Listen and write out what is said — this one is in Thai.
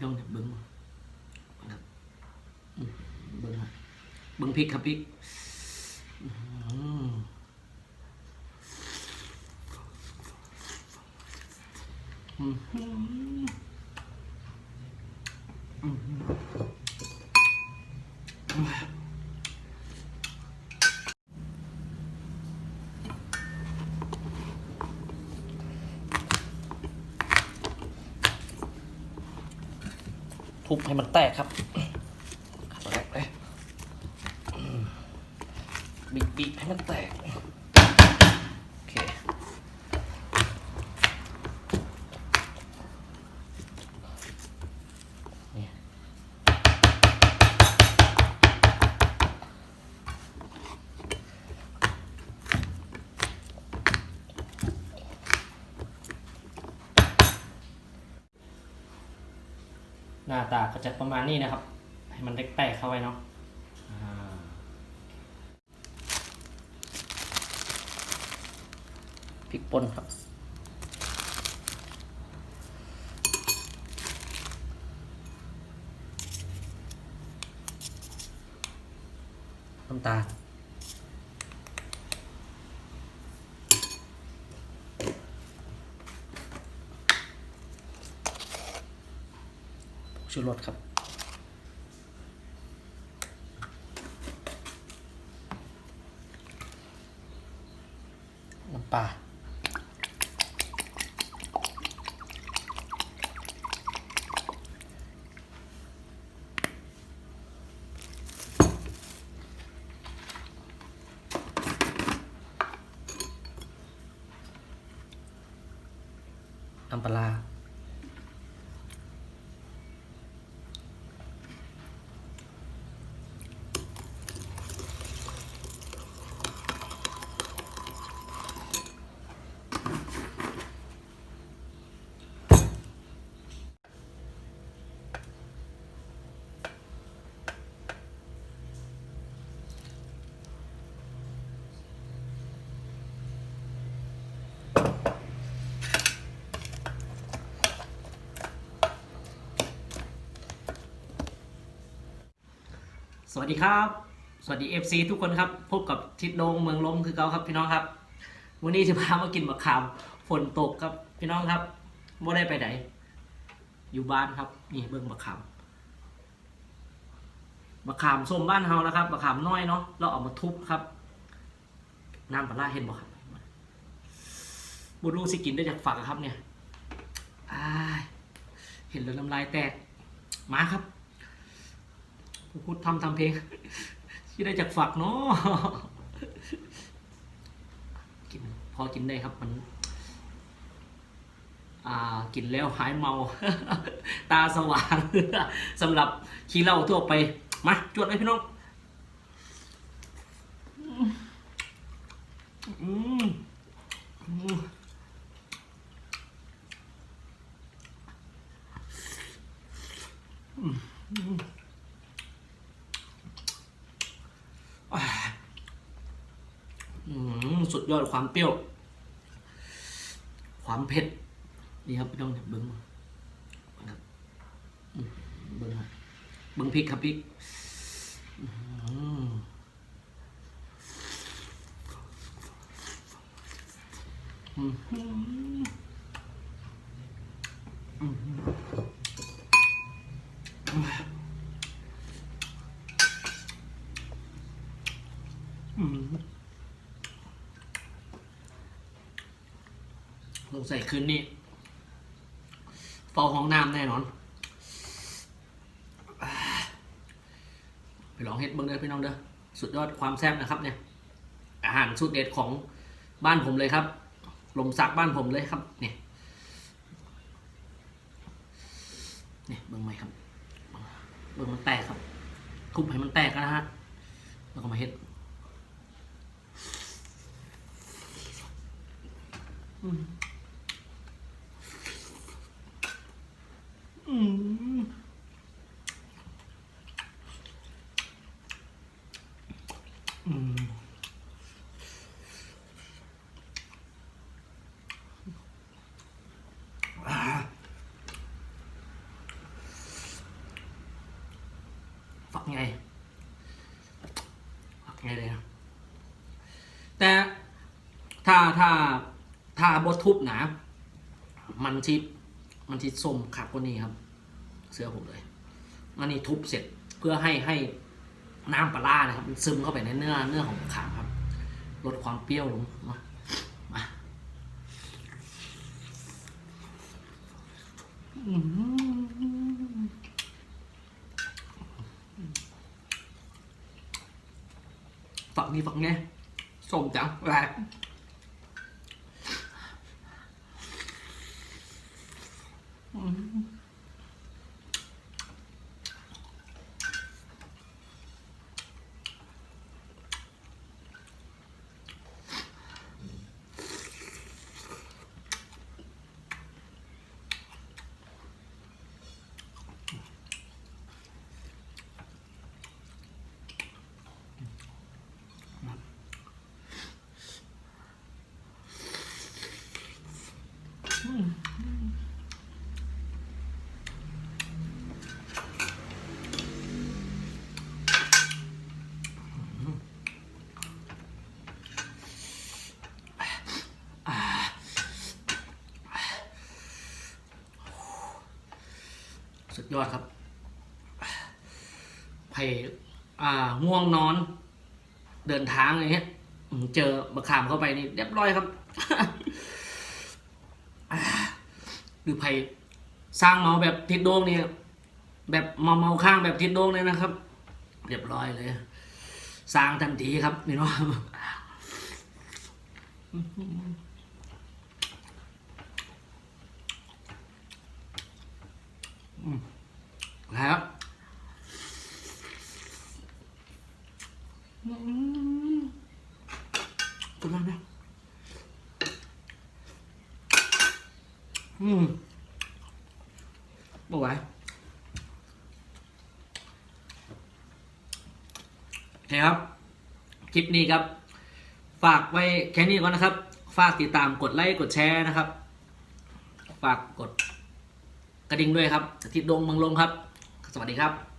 พี่น้องเนี่ยเบิ้งครับเบิ้งเบิ้งพริกครับพริกอื้อหืออื้อหืออื้อหือ ทุบให้มันแตกครับแรกเลยบีบบีบให้มันแตก หน้าตาก็จะประมาณนี้นะครับ ให้มันแตกๆเข้าไว้เนาะพริกป่นครับ น้ำตาล ชูรสครับ น้ำปลาน้ำปลา สวัสดีครับ สวัสดี FC ทุกคนครับ พบกับทิดโดงเมืองลมคือเกาครับพี่น้องครับ วันนี้จะพามากินมะขามฝนตกครับพี่น้องครับไม่ได้ไปไหน อยู่บ้านครับ นี่เบิ่งมะขามมะขามส้มบ้านเฮานะครับมะขามน้อยเนาะ เราเอามาทุบครับ น้ำปลาเห็นบ่ครับบูรูสิกินได้จากฝักครับเนี่ยอ้ายเห็นแล้วน้ำลายแตก มาครับ พูดทำทำเพลงที่ได้จากฝักเนาะกินพอกินได้ครับมัน อ่ากินแล้วหายเมา ตาสว่างสำหรับขี้เหล้าทั่วไป มาจวดเลยพี่น้องอืมอืมอืมอืม อืม สุดยอดความเปรี้ยว ความเผ็ด นี่ครับพี่น้องเบิ้งครับเบิ้งเบิ้งพริกครับพริกอืมอืมอืมอืมอืม ล งใส่คืนนี้เฝ้าห้องน้ำแน่นอน ไปลองเฮ็ดเบิ้งเด้อพี่น้องเด้อสุดยอดความแซ่บนะครับเนี่ย อาหารสูตรเด็ดของบ้านผมเลยครับลมสักบ้านผมเลยครับ เนี่ยเนี่ยเบิ้งไหมครับเบิ้งมันแตกครับ ทุบให้มันแตกนะฮะแล้วก็มาเฮ็ดอืม อืมอืมอ่า ไงไงเลยนะแต่ถ้าถ้าถ้าบดทุบหนามันทิมันทิส้มขักกว่านี้ครับ เสื้อผมเลยมันนี่ทุบเสร็จเพื่อให้ให้น้ำปลานะครับ มันซึมเข้าไปในเนื้อเนื้อของขาครับ ลดความเปรี้ยวลงเนามาอื้อหือ ฝักนี้ฝักไงส้ ยอดครับไผ่อ่าง่วงนอน เดินทางอะไรเงี้ยอืมเจอมะขามเข้าไปนี่เรียบร้อยครับหรือไผ่สร้างเมาแบบทิศโดงเนี่ยแบบเมาเมาข้างแบบทิศโดงเนี่ยนะครับ เรียบร้อยเลย สร้างทันทีครับนี่เนาะ แล้วอืมสุดยอดนะอืมบอกไว้โอเคครับ คลิปนี้ครับ ฝากไว้แค่นี้ก่อนนะครับ ฝากติดตามกดไลค์กดแชร์นะครับ ฝากกดกระดิ่งด้วยครับทิศดงมืองลงครับ สวัสดีครับ